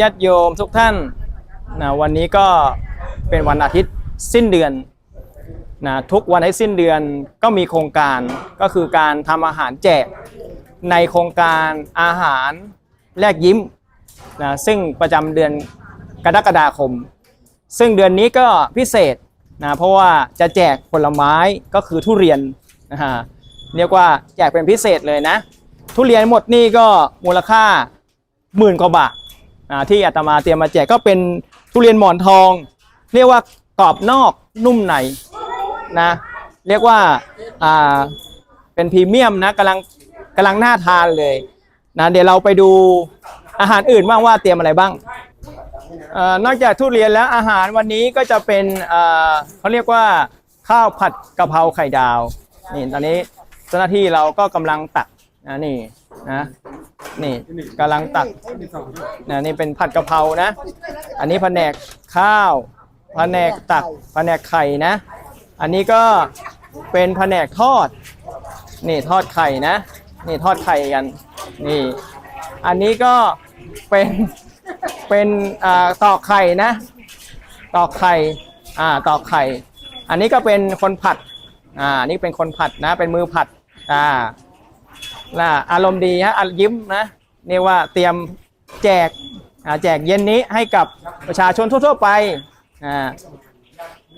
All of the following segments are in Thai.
ญาติโยมทุกท่านนะวันนี้ก็เป็นวันอาทิตย์สิ้นเดือนนะทุกวันอาทิตย์สิ้นเดือนก็มีโครงการก็คือการทำอาหารแจกในโครงการอาหารแลกยิ้มนะซึ่งประจำเดือนกรกฎาคม ซึ่งเดือนนี้ก็พิเศษนะเพราะว่าจะแจกผลไม้ก็คือทุเรียนนะฮะเรียกว่าแจกเป็นพิเศษเลยนะ ทุเรียนหมดนี่ก็มูลค่าหมื่นกว่าบาท ที่อาตมาเตรียมมาแจกก็เป็นทุเรียนหมอนทอง เรียกว่ากรอบนอกนุ่มในนะเรียกว่าอ่าเป็นพรีเมียมนะกำลังกำลังน่าทานเลยนะเดี๋ยวเราไปดูอาหารอื่นบ้างว่าเตรียมอะไรบ้างอนอกจากทุเรียนแล้วอาหารวันนี้ก็จะเป็นเอ่อเขาเรียกว่าข้าวผัดกะเพราไข่ดาวนี่ตอนนี้เจ้าหน้าที่เราก็กำลังตักนะนี่นะ นี่กำลังตักนะนี่เป็นผัดกะเพรานะ อันนี้แผนกข้าวแผนกตักแผนกไข่นะ อันนี้ก็เป็นแผนกทอด นี่ทอดไข่นะ นี่ทอดไข่กัน นี่ อันนี้ก็เป็นเป็นอตอกไข่นะ ตอกไข่อ่าตอกไข่ อันนี้ก็เป็นคนผัดอ่านี่เป็นคนผัดนะ เป็นมือผัดอ่า น่าอารมณ์ดีฮะยิ้มนะนี่ว่าเตรียมแจกแจกเย็นนี้ให้กับประชาชนทั่ว ๆ ไปอ่า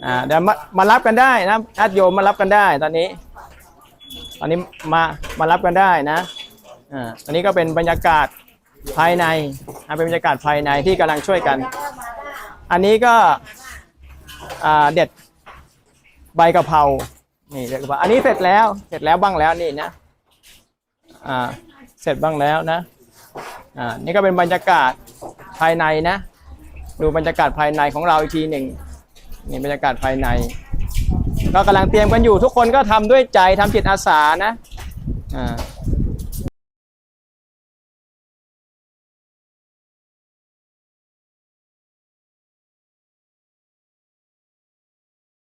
อ่าเดี๋ยวมามารับกันได้นะญาติโยมมารับกันได้ตอนนี้ ตอนนี้มามารับกันได้นะอ่าอันนี้ก็เป็นบรรยากาศภายในเป็นบรรยากาศภายในที่กำลังช่วยกัน อันนี้ก็เด็ดใบกะเพรานี่เด็ดกะเพราอันนี้เสร็จแล้วเสร็จแล้วบ้างแล้วนี่นะ อ่าเสร็จบ้างแล้วนะอ่านี่ก็เป็นบรรยากาศภายในนะ ดูบรรยากาศภายในของเราอีกทีหนึ่งนี่บรรยากาศภายใน ก็กำลังเตรียมกันอยู่ทุกคนก็ทำด้วยใจทำจิตอาสานะอ่า